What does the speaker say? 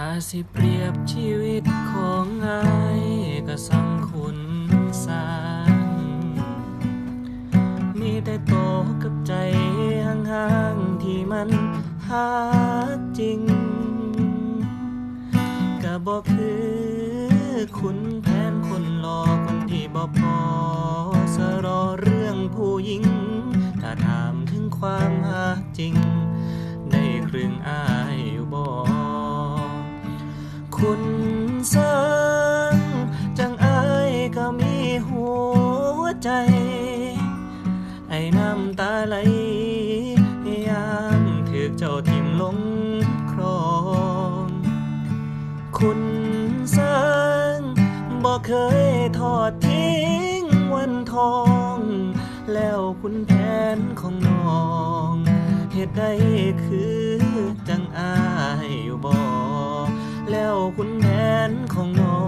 ถ้าสิเปรียบชีวิตของอายก็สังคุณสางมีแต่โตกับใจห่างๆที่มันหาจริงก็บอกคือคุณแผนคนรอกคนที่บ่พอสรอเรื่องผู้หญิง ถ้าถามถึงความหาจริง คุณสร้างจังอายก็มีหัวใจไอ้น้ำตาไหลยามถือเจ้าทิมลงครอง คุณสร้างบอกเคยทอดทิ้งวันทอง แล้วคุณแผนของน้องเหตุใดคือ คุณแงนของน้อง